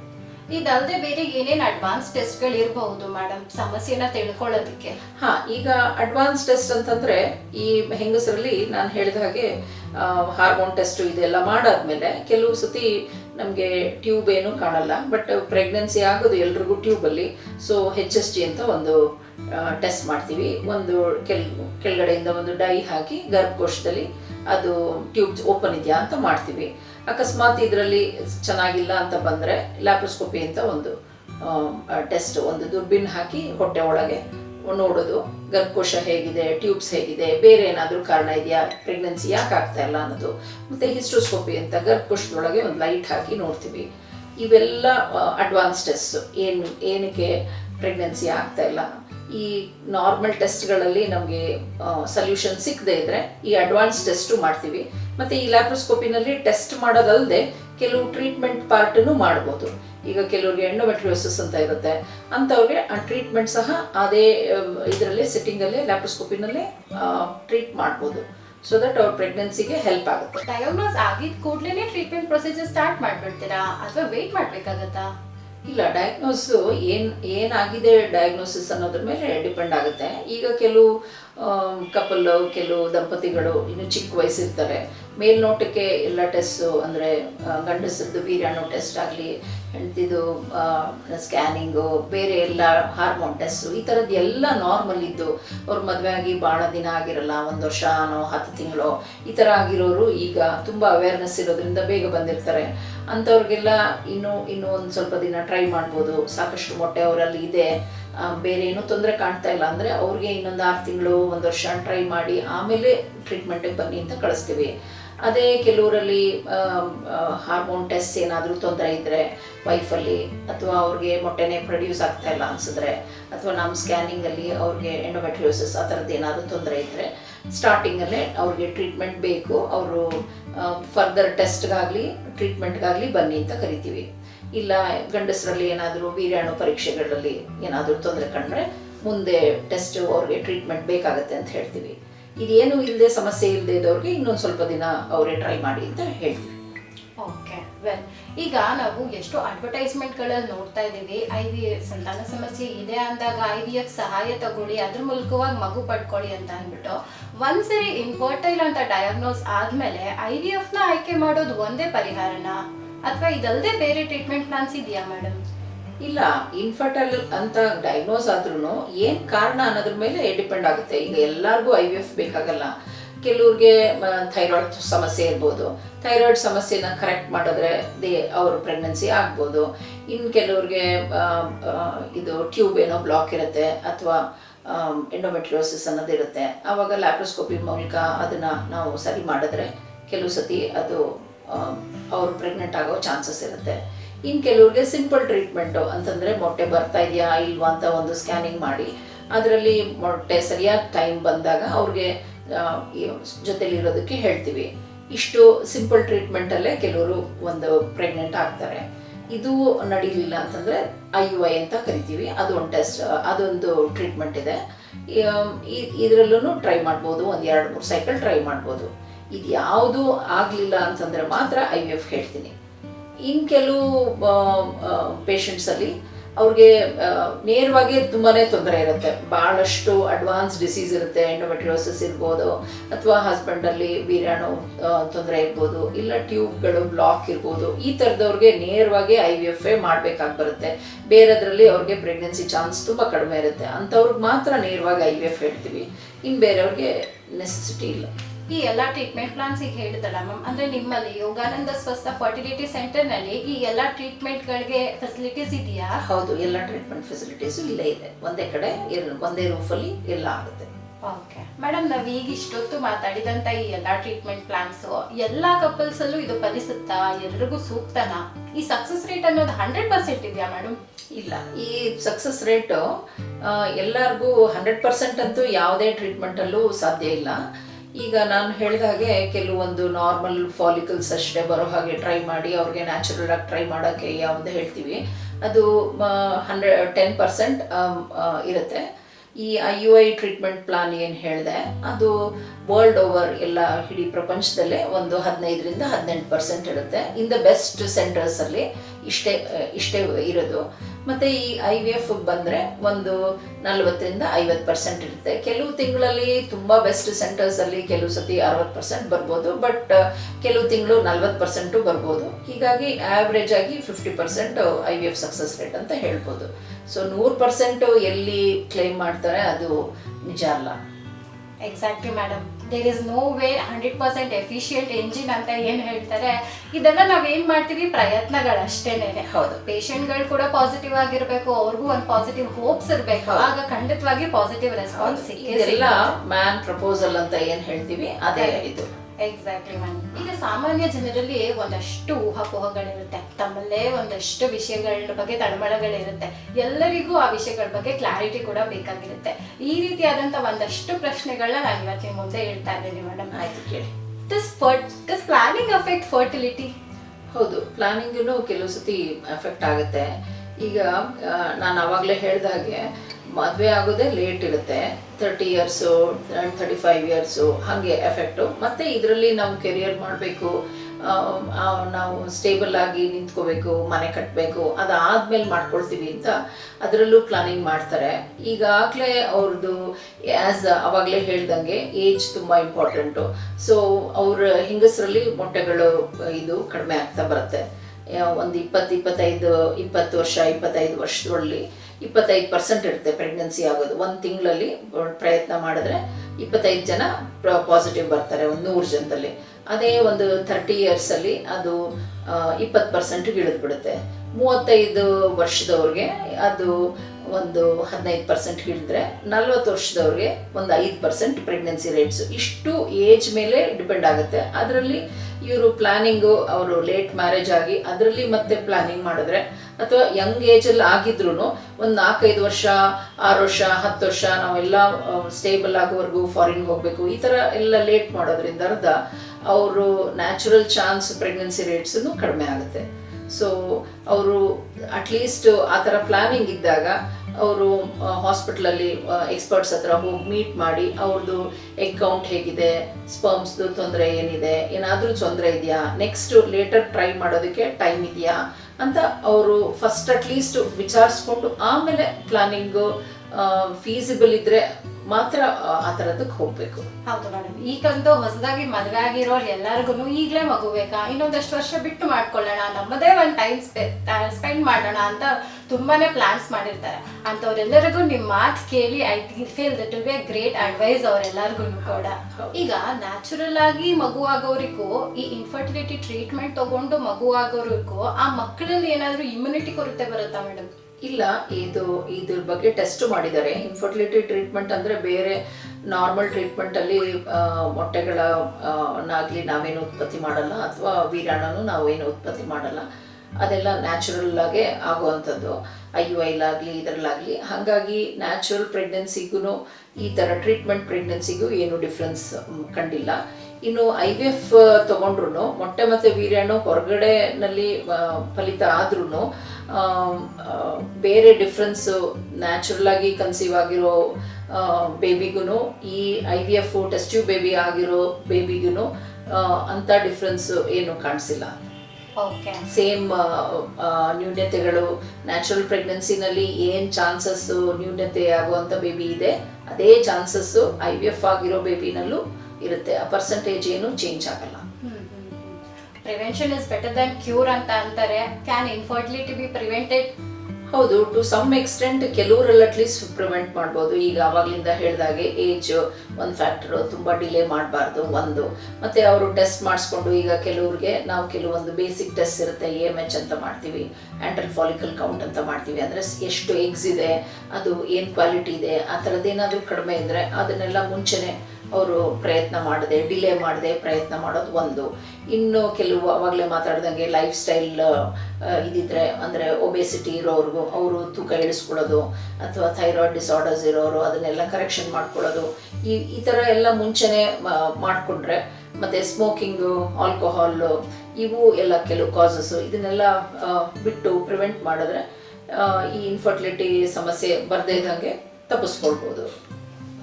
ಇದಲ್ಲದೆ ಬೇರೆ ಏನೇನು ಅಡ್ವಾನ್ಸ್ ಟೆಸ್ಟ್ಗಳು ಇರಬಹುದು ಮೇಡಮ್ ಸಮಸ್ಯೆನ ತಿಳ್ಕೊಳ್ಳೋದಕ್ಕೆ. ಹಾ, ಈಗ ಅಡ್ವಾನ್ಸ್ ಟೆಸ್ಟ್ ಅಂತಂದ್ರೆ ಈ ಹೆಂಗಸರಲ್ಲಿ ನಾನು ಹೇಳಿದ ಹಾಗೆ ಹಾರ್ಮೋನ್ ಟೆಸ್ಟ್ ಇದೆಲ್ಲ ಮಾಡಾದ್ಮೇಲೆ ಕೆಲವು ಸತಿ ನಮಗೆ ಟ್ಯೂಬ್ ಏನು ಕಾಣಲ್ಲ ಬಟ್ ಪ್ರೆಗ್ನೆನ್ಸಿ ಆಗೋದು ಎಲ್ರಿಗೂ ಟ್ಯೂಬಲ್ಲಿ ಸೊ ಹೆಚ್ ಎಸ್ ಟಿ ಅಂತ ಒಂದು ಟೆಸ್ಟ್ ಮಾಡ್ತೀವಿ. ಒಂದು ಕೆಲ್, ಕೆಳಗಡೆಯಿಂದ ಒಂದು ಡೈ ಹಾಕಿ ಗರ್ಭಕೋಶದಲ್ಲಿ ಅದು ಟ್ಯೂಬ್ ಓಪನ್ ಇದೆಯಾ ಅಂತ ಮಾಡ್ತೀವಿ. ಅಕಸ್ಮಾತ್ ಇದರಲ್ಲಿ ಚೆನ್ನಾಗಿಲ್ಲ ಅಂತ ಬಂದರೆ ಲ್ಯಾಪ್ರೋಸ್ಕೋಪಿ ಅಂತ ಒಂದು ಟೆಸ್ಟ್, ಒಂದು ದುರ್ಬಿನ್ ಹಾಕಿ ಹೊಟ್ಟೆ ಒಳಗೆ ನೋಡೋದು. ಗರ್ಭಕೋಶ ಹೇಗಿದೆ, ಟ್ಯೂಬ್ಸ್ ಹೇಗಿದೆ, ಬೇರೆ ಏನಾದರೂ ಕಾರಣ ಇದೆಯಾ ಪ್ರೆಗ್ನೆನ್ಸಿ ಯಾಕೆ ಆಗ್ತಾ ಇಲ್ಲ ಅನ್ನೋದು. ಮತ್ತು ಹಿಸ್ಟ್ರೋಸ್ಕೋಪಿ ಅಂತ ಗರ್ಭಕೋಶದೊಳಗೆ ಒಂದು ಲೈಟ್ ಹಾಕಿ ನೋಡ್ತೀವಿ. ಇವೆಲ್ಲ ಅಡ್ವಾನ್ಸ್ ಟೆಸ್ಟ್ ಏನು, ಏನಕ್ಕೆ ಪ್ರೆಗ್ನೆನ್ಸಿ ಆಗ್ತಾ ಇಲ್ಲ? ಈ ನಾರ್ಮಲ್ ಟೆಸ್ಟ್ಗಳಲ್ಲಿ ನಮಗೆ ಸೊಲ್ಯೂಷನ್ ಸಿಕ್ಕದೆ ಇದ್ರೆ ಈ ಅಡ್ವಾನ್ಸ್ ಟೆಸ್ಟು ಮಾಡ್ತೀವಿ. ಮತ್ತೆ ಈ ಲ್ಯಾಪ್ರೋಸ್ಕೋಪಿನಲ್ಲಿ ಟೆಸ್ಟ್ ಮಾಡೋದಲ್ಲದೆ ಕೆಲವು ಟ್ರೀಟ್ಮೆಂಟ್ ಪಾರ್ಟನ್ನು ಮಾಡ್ಬೋದು. ಈಗ ಕೆಲವರಿಗೆ ಎಂಡೋಮೆಟ್ರಿಯೋಸಿಸ್ ಅಂತ ಇರುತ್ತೆ. ಅಂಥವ್ರಿಗೆ ಆ ಟ್ರೀಟ್ಮೆಂಟ್ ಸಹ ಅದೇ ಇದರಲ್ಲೇ ಸೆಟ್ಟಿಂಗಲ್ಲೇ ಲ್ಯಾಪ್ರೋಸ್ಕೋಪಿನಲ್ಲೇ ಟ್ರೀಟ್ ಮಾಡ್ಬೋದು. ಸೊ ದಟ್ ಅವ್ರ ಪ್ರೆಗ್ನೆನ್ಸಿಗೆ ಹೆಲ್ಪ್ ಆಗುತ್ತೆ. ಡಯಾಗ್ನೋಸ್ ಆಗಿದ ಕೂಡಲೇ ಟ್ರೀಟ್ಮೆಂಟ್ ಪ್ರೊಸೀಜರ್ ಸ್ಟಾರ್ಟ್ ಮಾಡ್ಬಿಡ್ತೀರಾ? ಅಥವಾ ವೇಟ್ ಮಾಡ್ಬೇಕಾಗತ್ತಾ? ಇಲ್ಲ ಡಯಾಗ್ನೋಸ್ ಏನ್, ಏನಾಗಿದೆ ಡಯಾಗ್ನೋಸಿಸ್ ಅನ್ನೋದ್ರ ಮೇಲೆ ಡಿಪೆಂಡ್ ಆಗುತ್ತೆ. ಈಗ ಕೆಲವು ಕಪಲ್ ಕೆಲವು ದಂಪತಿಗಳು ಇನ್ನು ಚಿಕ್ಕ ವಯಸ್ಸಿರ್ತಾರೆ. ಮೇಲ್ನೋಟಕ್ಕೆ ಎಲ್ಲ ಟೆಸ್ಟು ಅಂದರೆ ಗಂಡಸರದ್ದು ವೀರಾಣು ಟೆಸ್ಟ್ ಆಗಲಿ, ಹೆಂಡ್ತಿದು ಸ್ಕ್ಯಾನಿಂಗು ಬೇರೆ ಎಲ್ಲ ಹಾರ್ಮೋನ್ ಟೆಸ್ಟು ಈ ಥರದ್ದು ಎಲ್ಲ ನಾರ್ಮಲ್ ಇದ್ದು, ಅವ್ರ ಮದುವೆ ಆಗಿ ಭಾಳ ದಿನ ಆಗಿರಲ್ಲ, ಒಂದು ವರ್ಷನೋ, ಹತ್ತು ತಿಂಗಳು, ಈ ಥರ ಆಗಿರೋರು ಈಗ ತುಂಬ ಅವೇರ್ನೆಸ್ ಇರೋದ್ರಿಂದ ಬೇಗ ಬಂದಿರ್ತಾರೆ. ಅಂಥವ್ರಿಗೆಲ್ಲ ಇನ್ನೂ ಇನ್ನೂ ಒಂದು ಸ್ವಲ್ಪ ದಿನ ಟ್ರೈ ಮಾಡ್ಬೋದು. ಸಾಕಷ್ಟು ಮೊಟ್ಟೆ ಅವರಲ್ಲಿ ಇದೆ. ಬೇರೆ ಏನೂ ತೊಂದರೆ ಕಾಣ್ತಾ ಇಲ್ಲ. ಅಂದರೆ ಅವ್ರಿಗೆ ಇನ್ನೊಂದು ಆರು ತಿಂಗಳು, ಒಂದು ವರ್ಷ ಟ್ರೈ ಮಾಡಿ, ಆಮೇಲೆ ಟ್ರೀಟ್ಮೆಂಟಿಗೆ ಬನ್ನಿ ಅಂತ ಕಳಿಸ್ತೀವಿ. ಅದೇ ಕೆಲವರಲ್ಲಿ ಹಾರ್ಮೋನ್ ಟೆಸ್ಟ್ ಏನಾದರೂ ತೊಂದರೆ ಇದ್ದರೆ ವೈಫಲ್ಲಿ ಅಥವಾ ಅವ್ರಿಗೆ ಮೊಟ್ಟೆನೇ ಪ್ರೊಡ್ಯೂಸ್ ಆಗ್ತಾ ಇಲ್ಲ ಅನ್ಸಿದ್ರೆ, ಅಥವಾ ನಮ್ಮ ಸ್ಕ್ಯಾನಿಂಗಲ್ಲಿ ಅವ್ರಿಗೆ ಎಂಡೋಮೆಟ್ರಿಯೋಸಿಸ್ ಆ ಥರದ್ದು ಏನಾದರೂ ತೊಂದರೆ ಇದ್ದರೆ ಸ್ಟಾರ್ಟಿಂಗಲ್ಲೇ ಅವ್ರಿಗೆ ಟ್ರೀಟ್ಮೆಂಟ್ ಬೇಕು. ಅವರು ಫರ್ದರ್ ಟೆಸ್ಟ್ಗಾಗಲಿ ಟ್ರೀಟ್ಮೆಂಟ್ಗಾಗಲಿ ಬನ್ನಿ ಅಂತ ಕರಿತೀವಿ. ಇಲ್ಲ ಗಂಡಸರಲ್ಲಿ ಏನಾದರೂ ವೀರ್ಯಾಣು ಪರೀಕ್ಷೆಗಳಲ್ಲಿ ಏನಾದರೂ ತೊಂದರೆ ಕಂಡ್ರೆ ಮುಂದೆ ಟೆಸ್ಟ್ ಅವ್ರಿಗೆ ಟ್ರೀಟ್ಮೆಂಟ್ ಬೇಕಾಗತ್ತೆ ಅಂತ ಹೇಳ್ತೀವಿ. ಇದೇನು ಇಲ್ಲದೆ ಸಮಸ್ಯೆ ಇಲ್ಲದೆ ಇದ್ದವ್ರಿಗೆ ಇನ್ನೊಂದು ಸ್ವಲ್ಪ ದಿನ ಅವರೇ ಟ್ರೈ ಮಾಡಿ ಅಂತ ಹೇಳ್ತೀವಿ. ಓಕೆ ವೆಲ್ ಈಗ ನಾವು ಎಷ್ಟು ಅಡ್ವರ್ಟೈಸ್ಮೆಂಟ್ಗಳಲ್ಲಿ ನೋಡ್ತಾ ಇದ್ದೀವಿ ಐ ವಿ ಸಂತಾನ ಸಮಸ್ಯೆ ಇದೆ ಅಂದಾಗ ಐ ವಿ ಎಫ್ ಸಹಾಯ ತಗೊಳ್ಳಿ, ಅದ್ರ ಮೂಲಕವಾಗಿ ಮಗು ಪಡ್ಕೊಳ್ಳಿ ಅಂತ ಅಂದ್ಬಿಟ್ಟು ಒಂದ್ಸರಿ ಇನ್ಫರ್ಟೈಲ್ ಅಂತ ಡಯಾಗ್ನೋಸ್ ಆದ್ಮೇಲೆ ಐ ವಿ ಎಫ್ನ ಆಯ್ಕೆ ಮಾಡೋದು ಒಂದೇ ಪರಿಹಾರನಾ? ಅಥವಾ ಇದಲ್ಲದೆ ಬೇರೆ ಟ್ರೀಟ್ಮೆಂಟ್ ಪ್ಲಾನ್ಸ್ ಇದೆಯಾ ಮೇಡಮ್ ಇಲ್ಲ ಇನ್ಫರ್ಟೈಲ್ ಅಂತ ಡಯಾಗ್ನೋಸ್ ಆದ್ರೂ ಏನು ಕಾರಣ ಅನ್ನೋದ್ರ ಮೇಲೆ ಡಿಪೆಂಡ್ ಆಗುತ್ತೆ. ಈಗ ಎಲ್ಲರಿಗೂ ಐ ವಿ ಎಫ್ ಬೇಕಾಗಲ್ಲ. ಕೆಲವ್ರಿಗೆ ಥೈರಾಯ್ಡ್ ಸಮಸ್ಯೆ ಇರ್ಬೋದು. ಥೈರಾಯ್ಡ್ ಸಮಸ್ಯೆನ ಕರೆಕ್ಟ್ ಮಾಡಿದ್ರೆ ದೇ, ಅವ್ರ ಪ್ರೆಗ್ನೆನ್ಸಿ ಆಗ್ಬೋದು. ಇನ್ನು ಕೆಲವ್ರಿಗೆ ಇದು ಟ್ಯೂಬ್ ಏನೋ ಬ್ಲಾಕ್ ಇರುತ್ತೆ ಅಥವಾ ಎಂಡೋಮೆಟ್ರಿಯೋಸಿಸ್ ಅನ್ನೋದಿರುತ್ತೆ ಆವಾಗ ಲ್ಯಾಪ್ರೋಸ್ಕೋಪಿ ಮೂಲಕ ಅದನ್ನು ನಾವು ಸರಿ ಮಾಡಿದ್ರೆ ಕೆಲವು ಸತಿ ಅದು ಅವ್ರು ಪ್ರೆಗ್ನೆಂಟ್ ಆಗೋ ಚಾನ್ಸಸ್ ಇರುತ್ತೆ. ಇನ್ನು ಕೆಲವ್ರಿಗೆ ಸಿಂಪಲ್ ಟ್ರೀಟ್ಮೆಂಟು ಅಂತಂದರೆ ಮೊಟ್ಟೆ ಬರ್ತಾ ಇದೆಯಾ ಇಲ್ವಾ ಅಂತ ಒಂದು ಸ್ಕ್ಯಾನಿಂಗ್ ಮಾಡಿ, ಅದರಲ್ಲಿ ಮೊಟ್ಟೆ ಸರಿಯಾದ ಟೈಮ್ ಬಂದಾಗ ಅವ್ರಿಗೆ ಜೊತೆಲಿರೋದಕ್ಕೆ ಹೇಳ್ತೀವಿ. ಇಷ್ಟು ಸಿಂಪಲ್ ಟ್ರೀಟ್ಮೆಂಟಲ್ಲೇ ಕೆಲವರು ಒಂದು ಪ್ರೆಗ್ನೆಂಟ್ ಆಗ್ತಾರೆ. ಇದು ನಡೀಲಿಲ್ಲ ಅಂತಂದರೆ ಐ ಯು ಐ ಅಂತ ಕರಿತೀವಿ. ಅದು ಒಂದು ಟೆಸ್ಟ್ ಅದೊಂದು ಟ್ರೀಟ್ಮೆಂಟ್ ಇದೆ. ಇದರಲ್ಲೂ ಟ್ರೈ ಮಾಡ್ಬೋದು, ಒಂದು ಎರಡು ಮೂರು ಸೈಕಲ್ ಟ್ರೈ ಮಾಡ್ಬೋದು. ಇದು ಯಾವುದು ಆಗಲಿಲ್ಲ ಅಂತಂದರೆ ಮಾತ್ರ ಐ ವಿ ಎಫ್ ಹೇಳ್ತೀನಿ. ಇನ್ನು ಕೆಲವು ಪೇಷಂಟ್ಸಲ್ಲಿ ಅವ್ರಿಗೆ ನೇರವಾಗಿ ತುಂಬಾ ತೊಂದರೆ ಇರುತ್ತೆ. ಭಾಳಷ್ಟು ಅಡ್ವಾನ್ಸ್ ಡಿಸೀಸ್ ಇರುತ್ತೆ ಎಂಡೋಮೆಟ್ರಿಯೋಸಿಸ್ ಇರ್ಬೋದು, ಅಥವಾ ಹಸ್ಬೆಂಡಲ್ಲಿ ವೀರ್ಯಾಣು ತೊಂದರೆ ಇರ್ಬೋದು, ಇಲ್ಲ ಟ್ಯೂಬ್ಗಳು ಬ್ಲಾಕ್ ಇರ್ಬೋದು, ಈ ಥರದವ್ರಿಗೆ ನೇರವಾಗಿ ಐ ವಿ ಎಫ್ ಎ ಮಾಡಬೇಕಾಗಿ ಬರುತ್ತೆ ಬೇರೆದ್ರಲ್ಲಿ ಅವ್ರಿಗೆ ಪ್ರೆಗ್ನೆನ್ಸಿ ಚಾನ್ಸ್ ತುಂಬ ಕಡಿಮೆ ಇರುತ್ತೆ. ಅಂಥವ್ರಿಗೆ ಮಾತ್ರ ನೇರವಾಗಿ ಐ ವಿ ಎಫ್ ಹೇಳ್ತೀವಿ. ಇನ್ನು ಬೇರೆಯವ್ರಿಗೆ ನೆಸೆಸಿಟಿ ಇಲ್ಲ. ಈ ಎಲ್ಲ ಟ್ರೀಟ್ಮೆಂಟ್ ಪ್ಲಾನ್ಸ್ ಈಗ ಹೇಳಿದಲ್ಲ ಮ್ಯಾಮ್ ಅಂದ್ರೆ ನಿಮ್ಮಲ್ಲಿ ಯೋಗಾನಂದ ಸ್ವಸ್ಥ ಫರ್ಟಿಲಿಟಿ ಸೆಂಟರ್ನಲ್ಲಿ ಈ ಎಲ್ಲ ಟ್ರೀಟ್ಮೆಂಟ್ ಗಳಿಗೆ ಫೆಸಿಲಿಟೀಸ್ ಇದೆಯಾ? ಹೌದು ಎಲ್ಲ ಟ್ರೀಟ್ಮೆಂಟ್ ಫೆಸಿಲಿಟೀಸು ಇಲ್ಲೇ ಇದೆ. ಒಂದೇ ಕಡೆ ಒಂದೇ ಒಂದೇ ರೂಫಲ್ಲಿ ಎಲ್ಲ ಆಗುತ್ತೆ. ಓಕೆ ಮೇಡಮ್ ನಾವು ಈಗ ಇಷ್ಟೊತ್ತು ಮಾತಾಡಿದಂತ ಈ ಎಲ್ಲಾ ಟ್ರೀಟ್ಮೆಂಟ್ ಪ್ಲಾನ್ಸ್ ಎಲ್ಲಾ ಕಪಲ್ಸ್ ಅಲ್ಲೂ ಇದು ಫಲಿಸುತ್ತಾ? ಎಲ್ರಿಗೂ ಸೂಕ್ತನಾ? ಈ ಸಕ್ಸಸ್ ರೇಟ್ ಅನ್ನೋದು ಹಂಡ್ರೆಡ್ ಪರ್ಸೆಂಟ್ ಇದೆಯಾ ಮೇಡಮ್ ಇಲ್ಲ. ಈ ಸಕ್ಸಸ್ ರೇಟ್ ಎಲ್ಲರಿಗೂ ಹಂಡ್ರೆಡ್ ಪರ್ಸೆಂಟ್ ಅಂತೂ ಯಾವುದೇ ಟ್ರೀಟ್ಮೆಂಟ್ ಅಲ್ಲೂ ಸಾಧ್ಯ ಇಲ್ಲ. ಈಗ ನಾನು ಹೇಳಿದ ಹಾಗೆ ಕೆಲವೊಂದು ನಾರ್ಮಲ್ ಫಾಲಿಕಲ್ಸ್ ಅಷ್ಟೇ ಬರೋ ಹಾಗೆ ಟ್ರೈ ಮಾಡಿ ಅವ್ರಿಗೆ ನ್ಯಾಚುರಲ್ ಆಗಿ ಟ್ರೈ ಮಾಡೋಕ್ಕೆ ಯಾವುದು ಹೇಳ್ತೀವಿ. ಅದು ಹಂಡ್ರೆಡ್ ಟೆನ್ ಪರ್ಸೆಂಟ್ ಇರುತ್ತೆ. ಈ ಯು ಐ ಟ್ರೀಟ್ಮೆಂಟ್ ಪ್ಲಾನ್ ಏನು ಹೇಳಿದೆ, ಅದು ವರ್ಲ್ಡ್ ಓವರ್ ಎಲ್ಲ ಇಡೀ ಪ್ರಪಂಚದಲ್ಲೇ ಒಂದು ಹದಿನೈದರಿಂದ ಹದಿನೆಂಟು ಪರ್ಸೆಂಟ್ ಇರುತ್ತೆ. ಇನ್ ದ ಬೆಸ್ಟ್ ಸೆಂಟರ್ಸಲ್ಲಿ ಇಷ್ಟೇ ಇಷ್ಟೇ ಇರೋದು. ಮತ್ತು ಈ ಐ ವಿ ಎಫ್ ಬಂದರೆ ಒಂದು ನಲ್ವತ್ತರಿಂದ ಐವತ್ತು ಪರ್ಸೆಂಟ್ ಇರುತ್ತೆ. ಕೆಲವು ತಿಂಗಳಲ್ಲಿ ತುಂಬ ಬೆಸ್ಟ್ ಸೆಂಟರ್ಸಲ್ಲಿ ಕೆಲವು ಸತಿ ಅರವತ್ತು ಪರ್ಸೆಂಟ್ ಬರ್ಬೋದು, ಬಟ್ ಕೆಲವು ತಿಂಗಳು ನಲ್ವತ್ತು ಪರ್ಸೆಂಟು ಬರ್ಬೋದು. ಹೀಗಾಗಿ ಆವ್ರೇಜ್ ಆಗಿ fifty percent I V F success rate ಅಂತ ಹೇಳ್ಬೋದು. ಸೊ ನೂರು ಪರ್ಸೆಂಟು ಎಲ್ಲಿ ಕ್ಲೈಮ್ ಮಾಡ್ತಾರೆ ಅದು ನಿಜ ಅಲ್ಲ. Exactly madam there is no way hundred percent efficient engine ಅಂತ ಏನು ಹೇಳ್ತಾರೆ ಇದೆಲ್ಲ ನಾವೇನು ಮಾಡ್ತೀವಿ? ಪ್ರಯತ್ನಗಳಷ್ಟೇನೆ. ಹೌದು. ಪೇಷಂಟ್ಗಳು ಕೂಡ ಪಾಸಿಟಿವ್ ಆಗಿರಬೇಕು ಅವ್ರಿಗೂ ಒಂದು ಪಾಸಿಟಿವ್ ಹೋಪ್ಸ್ ಇರಬೇಕು. ಆಗ ಖಂಡಿತವಾಗಿ ಪಾಸಿಟಿವ್ ರೆಸ್ಪಾನ್ಸ್ ಇದೆಲ್ಲ ಮ್ಯಾನ್ ಪ್ರಪೋಸಲ್ ಅಂತ ಏನು ಹೇಳ್ತೀವಿ? ಅದೇ ಇದು. ಎಕ್ಸಾಕ್ಟ್ಲಿ ಮ್ಯಾಮ್ ಈಗ ಸಾಮಾನ್ಯ ಜನರಲ್ಲಿ ಒಂದಷ್ಟು ಊಹಾಪೋಹಗಳಿರುತ್ತೆ. ತಮ್ಮಲ್ಲೇ ಒಂದಷ್ಟು ವಿಷಯಗಳ ಬಗ್ಗೆ ತಳಮಳಗಳಿರುತ್ತೆ ಎಲ್ಲರಿಗೂ ಆ ವಿಷಯಗಳ ಬಗ್ಗೆ ಕ್ಲಾರಿಟಿ ಕೂಡ ಬೇಕಾಗಿರುತ್ತೆ. ಈ ರೀತಿಯಾದಂತ ಒಂದಷ್ಟು ಪ್ರಶ್ನೆಗಳನ್ನ ನಾನು ಇವತ್ತಿನ ಮುಂದೆ ಹೇಳ್ತಾ ಇದ್ದೀನಿ ಮೇಡಮ್ ಆಯ್ತು ಕೇಳಿ. ದಿಸ್ ಫರ್ಟ್ ದಿಸ್ ಪ್ಲಾನಿಂಗ್ ಅಫೆಕ್ಟ್ ಫರ್ಟಿಲಿಟಿ ಹೌದು ಪ್ಲಾನಿಂಗು ಕೆಲವು ಸತಿ ಎಫೆಕ್ಟ್ ಆಗುತ್ತೆ. ಈಗ ನಾನು ಅವಾಗಲೇ ಹೇಳ್ದಾಗೆ ಮದುವೆ ಆಗೋದೇ ಲೇಟ್ ಇರುತ್ತೆ. Thirty years thirty five years ಹಾಗೆ ಎಫೆಕ್ಟು ಮತ್ತು ಇದರಲ್ಲಿ ನಾವು ಕೆರಿಯರ್ ಮಾಡಬೇಕು ನಾವು ಸ್ಟೇಬಲ್ ಆಗಿ ನಿಂತ್ಕೋಬೇಕು, ಮನೆ ಕಟ್ಟಬೇಕು ಅದಾದ್ಮೇಲೆ ಮಾಡ್ಕೊಳ್ತೀವಿ ಅಂತ ಅದರಲ್ಲೂ ಪ್ಲಾನಿಂಗ್ ಮಾಡ್ತಾರೆ. ಈಗಾಗಲೇ ಅವ್ರದ್ದು ಆ್ಯಸ್ ಅವಾಗಲೇ ಹೇಳ್ದಂಗೆ ಏಜ್ ತುಂಬ ಇಂಪಾರ್ಟೆಂಟು ಸೊ ಅವ್ರ ಹೆಂಗಸರಲ್ಲಿ ಮೊಟ್ಟೆಗಳು ಇದು ಕಡಿಮೆ ಆಗ್ತಾ ಬರುತ್ತೆ. ಒಂದು ಇಪ್ಪತ್ತು, ಇಪ್ಪತ್ತೈದು, ಇಪ್ಪತ್ತು ವರ್ಷ, ಇಪ್ಪತ್ತೈದು ವರ್ಷದಲ್ಲಿ ಇಪ್ಪತ್ತೈದು ಪರ್ಸೆಂಟ್ ಇರುತ್ತೆ ಪ್ರೆಗ್ನೆನ್ಸಿ ಆಗೋದು. ಒಂದು ತಿಂಗಳಲ್ಲಿ ಪ್ರಯತ್ನ ಮಾಡಿದ್ರೆ ಇಪ್ಪತ್ತೈದು ಜನ ಪಾಸಿಟಿವ್ ಬರ್ತಾರೆ, ಒಂದು ನೂರು ಜನದಲ್ಲಿ. ಅದೇ ಒಂದು ಥರ್ಟಿ ಇಯರ್ಸಲ್ಲಿ ಅದು ಇಪ್ಪತ್ತು ಪರ್ಸೆಂಟ್ಗೆ ಇಳಿದ್ಬಿಡುತ್ತೆ ಮೂವತ್ತೈದು ವರ್ಷದವ್ರಿಗೆ ಅದು ಒಂದು ಹದಿನೈದು ಪರ್ಸೆಂಟ್ ಹಿಡಿದ್ರೆ ನಲ್ವತ್ತು ವರ್ಷದವ್ರಿಗೆ ಒಂದು ಐದು ಪರ್ಸೆಂಟ್ ಪ್ರೆಗ್ನೆನ್ಸಿ ರೇಟ್ಸ್ ಇಷ್ಟು ಏಜ್ ಮೇಲೆ ಡಿಪೆಂಡ್ ಆಗುತ್ತೆ. ಅದರಲ್ಲಿ ಇವರು ಪ್ಲಾನಿಂಗು ಅವರು ಲೇಟ್ ಮ್ಯಾರೇಜ್ ಆಗಿ ಅದರಲ್ಲಿ ಮತ್ತೆ ಪ್ಲಾನಿಂಗ್ ಮಾಡಿದ್ರೆ ಅಥವಾ ಯಂಗ್ ಏಜಲ್ಲಿ ಆಗಿದ್ರು ಒಂದು ನಾಲ್ಕೈದು ವರ್ಷ, ಆರು ವರ್ಷ, ಹತ್ತು ವರ್ಷ ನಾವೆಲ್ಲ ಸ್ಟೇಬಲ್ ಆಗೋವರೆಗೂ ಫಾರಿನ್ಗೆ ಹೋಗಬೇಕು. ಈ ಥರ ಎಲ್ಲ ಲೇಟ್ ಮಾಡೋದ್ರಿಂದ ಅರ್ಧ ಅವರು ನ್ಯಾಚುರಲ್ ಚಾನ್ಸ್ ಪ್ರೆಗ್ನೆನ್ಸಿ ರೇಟ್ಸನ್ನು ಕಡಿಮೆ ಆಗುತ್ತೆ. ಸೊ ಅವರು ಅಟ್ಲೀಸ್ಟ್ ಆ ಥರ ಪ್ಲಾನಿಂಗ್ ಇದ್ದಾಗ ಅವರು ಹಾಸ್ಪಿಟ್ಲಲ್ಲಿ ಎಕ್ಸ್ಪರ್ಟ್ಸ್ ಹತ್ರ ಹೋಗಿ ಮೀಟ್ ಮಾಡಿ ಅವ್ರದ್ದು ಎಗ್ ಕೌಂಟ್ ಹೇಗಿದೆ ಸ್ಪರ್ಮ್ಸ್ದು ತೊಂದರೆ ಏನಿದೆ, ಏನಾದರೂ ತೊಂದರೆ ಇದೆಯಾ ನೆಕ್ಸ್ಟ್ ಲೇಟರ್ ಟ್ರೈ ಮಾಡೋದಕ್ಕೆ ಟೈಮ್ ಇದೆಯಾ ಅಂತ ಅವರು ಫಸ್ಟ್ ಅಟ್ಲೀಸ್ಟ್ ವಿಚಾರಿಸ್ಕೊಂಡು ಆಮೇಲೆ ಪ್ಲಾನಿಂಗು ಫೀಸಿಬಲ್ ಇದ್ರೆ ಮಾತ್ರ ಆ, ಆ ಹೋಗ್ಬೇಕು. ಹೌದು ಮೇಡಮ್ ಈಗಂತೂ ಹೊಸದಾಗಿ ಮದುವೆ ಆಗಿರೋರು ಎಲ್ಲರಿಗೂ ಈಗಲೇ ಮಗು ಬೇಕಾ ಇನ್ನೊಂದಷ್ಟು ವರ್ಷ ಬಿಟ್ಟು ಮಾಡ್ಕೊಳ್ಳೋಣ ನಮ್ಮದೇ ಒಂದು ಟೈಮ್ ಸ್ಪೆಂಡ್ ಮಾಡೋಣ ಅಂತ ತುಂಬಾನೇ ಪ್ಲಾನ್ಸ್ ಮಾಡಿರ್ತಾರೆ. ಅಂಥವ್ರೆಲ್ಲರಿಗೂ ನಿಮ್ಮ ಮಾತು ಕೇಳಿ I feel that be great advice ಅವರೆಲ್ಲರಿಗೂ ಕೂಡ. ಈಗ ನ್ಯಾಚುರಲ್ ಆಗಿ ಮಗು ಆಗೋರಿಗೂ ಈ ಇನ್ಫರ್ಟಿಲಿಟಿ ಟ್ರೀಟ್ಮೆಂಟ್ ತಗೊಂಡು ಮಗು ಆಗೋರಿಗೂ ಆ ಮಕ್ಕಳಲ್ಲಿ ಏನಾದರೂ ಇಮ್ಯುನಿಟಿ ಕೊರತೆ ಬರುತ್ತಾ ಮೇಡಮ್ ಇಲ್ಲ ಇದು ಇದ್ರ ಬಗ್ಗೆ ಟೆಸ್ಟ್ ಮಾಡಿದ್ದಾರೆ. ಇನ್ಫರ್ಟಿಲಿಟಿ ಟ್ರೀಟ್ಮೆಂಟ್ ಅಂದ್ರೆ ಬೇರೆ ನಾರ್ಮಲ್ ಟ್ರೀಟ್ಮೆಂಟ್ ಅಲ್ಲಿ ಆ, ಮೊಟ್ಟೆಗಳ ನಾಗ್ಲಿ ನಾವೇನು ಉತ್ಪತ್ತಿ ಮಾಡಲ್ಲ ಅಥವಾ ವೀರ್ಯಾಣನು ನಾವೇನು ಉತ್ಪತ್ತಿ ಮಾಡಲ್ಲ. ಅದೆಲ್ಲ ನ್ಯಾಚುರಲ್ ಆಗೇ ಆಗುವಂಥದ್ದು. ಐ ಯು ಐಲಾಗಲಿ ಇದರಲ್ಲಾಗಲಿ. ಹಾಗಾಗಿ ನ್ಯಾಚುರಲ್ ಪ್ರೆಗ್ನೆನ್ಸಿಗೂ ಈ ಥರ ಟ್ರೀಟ್ಮೆಂಟ್ ಪ್ರೆಗ್ನೆನ್ಸಿಗೂ ಏನು ಡಿಫ್ರೆನ್ಸ್ ಕಂಡಿಲ್ಲ. ಇನ್ನು ಐ ವಿ ಎಫ್ ತಗೊಂಡ್ರು ಮೊಟ್ಟೆ ಮತ್ತು ವೀರ್ಯಾಣು ಹೊರಗಡೆನಲ್ಲಿ ಫಲಿತ ಆದ್ರೂ ಬೇರೆ ಡಿಫ್ರೆನ್ಸು ನ್ಯಾಚುರಲ್ ಆಗಿ ಕನ್ಸೀವ್ ಆಗಿರೋ ಬೇಬಿಗೂ ಈ I V F test tube baby ಆಗಿರೋ ಬೇಬಿಗೂ ಅಂಥ ಡಿಫ್ರೆನ್ಸ್ ಏನು ಕಾಣಿಸಿಲ್ಲ. ಓಕೆ ಸೇಮ್ ನ್ಯೂನ್ಯತೆಗಳು ನ್ಯಾಚುರಲ್ ಪ್ರೆಗ್ನೆನ್ಸಿನಲ್ಲಿ ಏನು ಚಾನ್ಸಸ್ಸು ನ್ಯೂನ್ಯತೆ ಆಗುವಂಥ ಬೇಬಿ ಇದೆ ಅದೇ ಚಾನ್ಸಸ್ಸು ಐ ವಿ ಎಫ್ ಆಗಿರೋ ಬೇಬಿನಲ್ಲೂ ಇರುತ್ತೆ. ಆ ಪರ್ಸೆಂಟೇಜ್ ಏನು ಚೇಂಜ್ ಆಗಲ್ಲ. Prevention is better than cure ಅಂತ ಅಂತಾರೆ. ಕ್ಯಾನ್ ಇನ್ಫರ್ಟಿಲಿಟಿ ಬಿ ಪ್ರಿವೆಂಟೆಡ್ ಹೌದು ಟು ಸಮ್ ಎಕ್ಸ್ಟೆಂಟ್ ಕೆಲವರಲ್ಲಿ ಅಟ್ಲೀಸ್ಟ್ ಪ್ರಿವೆಂಟ್ ಮಾಡ್ಬೋದು. ಈಗ ಆವಾಗಲಿಂದ ಹೇಳಿದಾಗೆ ಏಜ್ ಒಂದು ಫ್ಯಾಕ್ಟರ್ ತುಂಬ ಡಿಲೇ ಮಾಡಬಾರ್ದು ಒಂದು. ಮತ್ತು ಅವರು ಟೆಸ್ಟ್ ಮಾಡಿಸ್ಕೊಂಡು ಈಗ ಕೆಲವ್ರಿಗೆ ನಾವು ಕೆಲವೊಂದು ಬೇಸಿಕ್ ಟೆಸ್ಟ್ ಇರುತ್ತೆ ಎ ಎಂ ಎಚ್ ಅಂತ ಮಾಡ್ತೀವಿ ಆ್ಯಂಡ್ರಲ್ ಫಾಲಿಕಲ್ ಕೌಂಟ್ ಅಂತ ಮಾಡ್ತೀವಿ. ಅಂದರೆ ಎಷ್ಟು ಎಗ್ಸ್ ಇದೆ ಅದು ಏನು ಕ್ವಾಲಿಟಿ ಇದೆ ಆ ಥರದ್ದೇನಾದರೂ ಕಡಿಮೆ ಇದ್ದರೆ ಅದನ್ನೆಲ್ಲ ಮುಂಚೆನೇ ಅವರು ಪ್ರಯತ್ನ ಮಾಡದೆ ಡಿಲೇ ಮಾಡದೆ, ಪ್ರಯತ್ನ ಮಾಡೋದು ಒಂದು. ಇನ್ನು ಕೆಲವು ಅವಾಗಲೇ ಮಾತಾಡ್ದಂಗೆ ಲೈಫ್ ಸ್ಟೈಲ್ ಇದಿದ್ರೆ ಅಂದರೆ ಒಬೆಸಿಟಿ ಇರೋರ್ಗು ಅವರು ತೂಕ ಇಳಿಸ್ಕೊಳ್ಳೋದು ಅಥವಾ ಥೈರಾಯ್ಡ್ ಡಿಸಾರ್ಡರ್ಸ್ ಇರೋರು ಅದನ್ನೆಲ್ಲ ಕರೆಕ್ಷನ್ ಮಾಡ್ಕೊಳ್ಳೋದು. ಈ ಈ ಥರ ಎಲ್ಲ ಮುಂಚೆನೆ ಮಾಡಿಕೊಂಡ್ರೆ ಮತ್ತು ಸ್ಮೋಕಿಂಗು ಆಲ್ಕೋಹಾಲು ಇವು ಎಲ್ಲ ಕೆಲವು ಕಾಸಸ್ಸು ಇದನ್ನೆಲ್ಲ ಬಿಟ್ಟು ಪ್ರಿವೆಂಟ್ ಮಾಡಿದ್ರೆ ಈ ಇನ್ಫರ್ಟಿಲಿಟಿ ಸಮಸ್ಯೆ ಬರದೇ ಇದ್ದಂಗೆ ತಪ್ಪಿಸ್ಕೊಳ್ಬೋದು.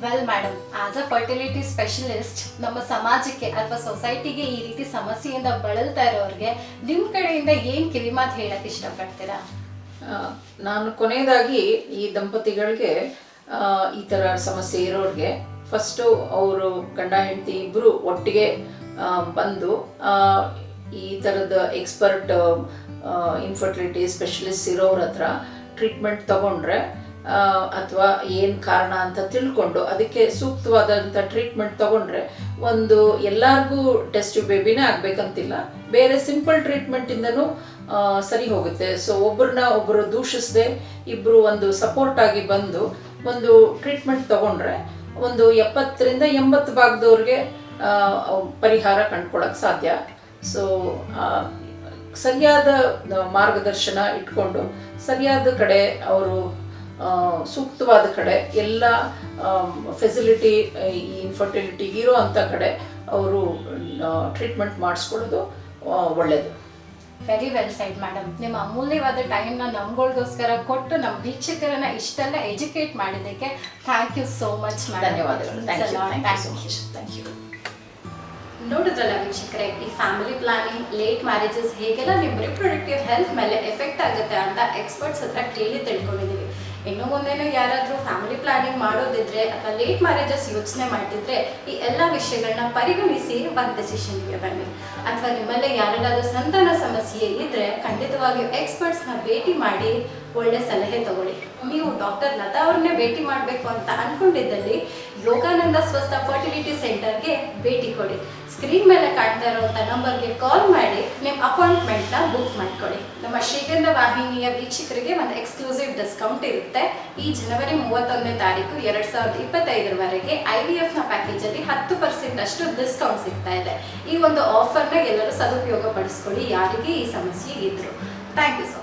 Well madam as a fertility specialist ನಮ್ಮ ಸಮಾಜಕ್ಕೆ ಅಥವಾ ಸೊಸೈಟಿಗೆ ಈ ರೀತಿ ಸಮಸ್ಯೆಯಿಂದ ಬಳಲ್ತಾ ಇರೋರಿಗೆ ನಿಮ್ಮ ಕಡೆಯಿಂದ ಏನು ಕಿವಿಮಾತು ಹೇಳಕ್ ಇಷ್ಟಪಡ್ತೀರಾ? ನಾನು ಕೊನೆಯದಾಗಿ ಈ ದಂಪತಿಗಳಿಗೆ ಈ ಥರ ಸಮಸ್ಯೆ ಇರೋರಿಗೆ ಫಸ್ಟು ಅವರು ಗಂಡ, ಹೆಂಡತಿ ಇಬ್ಬರು ಒಟ್ಟಿಗೆ ಬಂದು ಈ ಥರದ ಎಕ್ಸ್ಪರ್ಟ್ ಇನ್ಫರ್ಟಿಲಿಟಿ ಸ್ಪೆಷಲಿಸ್ಟ್ ಇರೋರ ಹತ್ರ ಟ್ರೀಟ್ಮೆಂಟ್ ತಗೊಂಡ್ರೆ ಅಥವಾ ಏನು ಕಾರಣ ಅಂತ ತಿಳ್ಕೊಂಡು ಅದಕ್ಕೆ ಸೂಕ್ತವಾದಂಥ ಟ್ರೀಟ್ಮೆಂಟ್ ತಗೊಂಡ್ರೆ ಒಂದು ಎಲ್ಲರಿಗೂ ಟೆಸ್ಟ್ ಬೇಬಿನೇ ಆಗಬೇಕಂತಿಲ್ಲ. ಬೇರೆ ಸಿಂಪಲ್ ಟ್ರೀಟ್ಮೆಂಟಿಂದನೂ ಸರಿ ಹೋಗುತ್ತೆ. ಸೊ ಒಬ್ಬರನ್ನ ಒಬ್ಬರು ದೂಷಿಸದೆ ಇಬ್ಬರು ಒಂದು ಸಪೋರ್ಟ್ ಆಗಿ ಬಂದು ಒಂದು ಟ್ರೀಟ್ಮೆಂಟ್ ತಗೊಂಡ್ರೆ ಒಂದು ಎಪ್ಪತ್ತರಿಂದ ಎಂಬತ್ತು ಭಾಗದವ್ರಿಗೆ ಪರಿಹಾರ ಕಂಡ್ಕೊಳಕ್ಕೆ ಸಾಧ್ಯ. ಸೊ ಸರಿಯಾದ ಮಾರ್ಗದರ್ಶನ ಇಟ್ಕೊಂಡು ಸರಿಯಾದ ಕಡೆ ಅವರು ಸೂಕ್ತವಾದ ಕಡೆ ಎಲ್ಲ ಫೆಸಿಲಿಟಿ ಈ ಇನ್ಫರ್ಟಿಲಿಟಿ ಇರೋ ಅಂಥ ಕಡೆ ಅವರು ಟ್ರೀಟ್ಮೆಂಟ್ ಮಾಡಿಸ್ಕೊಳ್ಳೋದು ಒಳ್ಳೆಯದು ವೆರಿ ವೆಲ್ ಸೈಡ್ ಮೇಡಮ್ ನಿಮ್ಮ ಅಮೂಲ್ಯವಾದ ಟೈಮ್ನ ನಮ್ಗಳಿಗೋಸ್ಕರ ಕೊಟ್ಟು ನಮ್ಮ ವೀಕ್ಷಕರನ್ನ ಇಷ್ಟೆಲ್ಲ ಎಜುಕೇಟ್ ಮಾಡಿದ್ದಕ್ಕೆ ಥ್ಯಾಂಕ್ ಯು ಸೋ ಮಚ್ ಧನ್ಯವಾದಗಳು. Thank you thank you so much thank you ನೋಡಿದ್ರಲ್ಲ ವೀಕ್ಷಕರೇ ಈ ಫ್ಯಾಮಿಲಿ ಪ್ಲಾನಿಂಗ್ ಲೇಟ್ ಮ್ಯಾರೇಜಸ್ ಹೇಗೆಲ್ಲ ನಿಮ್ಮ ರಿಪ್ರೊಡಕ್ಟಿವ್ ಹೆಲ್ತ್ ಮೇಲೆ ಎಫೆಕ್ಟ್ ಆಗುತ್ತೆ ಅಂತ ಎಕ್ಸ್ಪರ್ಟ್ಸ್ ಹತ್ರ ಕೇಳಿ ತಿಳ್ಕೊಂಡಿದ್ದೀವಿ ಇನ್ನು ಮುಂದೆನೂ ಯಾರಾದರೂ ಫ್ಯಾಮಿಲಿ ಪ್ಲಾನಿಂಗ್ ಮಾಡೋದಿದ್ರೆ ಅಥವಾ ಲೇಟ್ ಮ್ಯಾರೇಜಸ್ ಯೋಚನೆ ಮಾಡಿದ್ರೆ ಈ ಎಲ್ಲ ವಿಷಯಗಳನ್ನ ಪರಿಗಣಿಸಿ ಒಂದು ಡೆಸಿಷನ್ಗೆ ಬನ್ನಿ. ಅಥವಾ ನಿಮ್ಮಲ್ಲೇ ಯಾರಾದರೂ ಸಂತಾನ ಸಮಸ್ಯೆ ಇದ್ರೆ ಖಂಡಿತವಾಗಿಯೂ ಎಕ್ಸ್ಪರ್ಟ್ಸ್ನ ಭೇಟಿ ಮಾಡಿ ಒಳ್ಳೆ ಸಲಹೆ ತಗೊಳ್ಳಿ. ನೀವು ಡಾಕ್ಟರ್ ಲತಾ ಅವ್ರನ್ನೇ ಭೇಟಿ ಮಾಡಬೇಕು ಅಂತ ಅನ್ಕೊಂಡಿದ್ದಲ್ಲಿ ಯೋಗಾನಂದ ಸ್ವಸ್ಥ ಫರ್ಟಿಲಿಟಿ ಸೆಂಟರ್ಗೆ ಭೇಟಿ ಕೊಡಿ. ಸ್ಕ್ರೀನ್ ಮೇಲೆ ಕಾಣ್ತಾ ಇರುವಂಥ ನಂಬರ್ಗೆ ಕಾಲ್ ಮಾಡಿ ನಿಮ್ಮ ಅಪಾಯಿಂಟ್ಮೆಂಟ್ನ ಬುಕ್ ಮಾಡ್ಕೊಳ್ಳಿ. ನಮ್ಮ ಶ್ರೀಗಂಧ ವಾಹಿನಿಯ ವೀಕ್ಷಕರಿಗೆ ಒಂದು ಎಕ್ಸ್ಕ್ಲೂಸಿವ್ ಡಿಸ್ಕೌಂಟ್ ಇರುತ್ತೆ. ಈ ಜನವರಿ ಮೂವತ್ತೊಂದನೇ ತಾರೀಕು ಎರಡ್ ಸಾವಿರದ ಇಪ್ಪತ್ತೈದರವರೆಗೆ ಐ ವಿ ಎಫ್ನ ನ ಪ್ಯಾಕೇಜ್ ಅಲ್ಲಿ ಹತ್ತು ಪರ್ಸೆಂಟ್ ಅಷ್ಟು ಡಿಸ್ಕೌಂಟ್ ಸಿಗ್ತಾ ಇದೆ. ಈ ಒಂದು ಆಫರ್ನ ಎಲ್ಲರೂ ಸದುಪಯೋಗ ಪಡಿಸ್ಕೊಳ್ಳಿ. ಯಾರಿಗೆ ಈ ಸಮಸ್ಯೆ ಇದ್ರು. Thank you so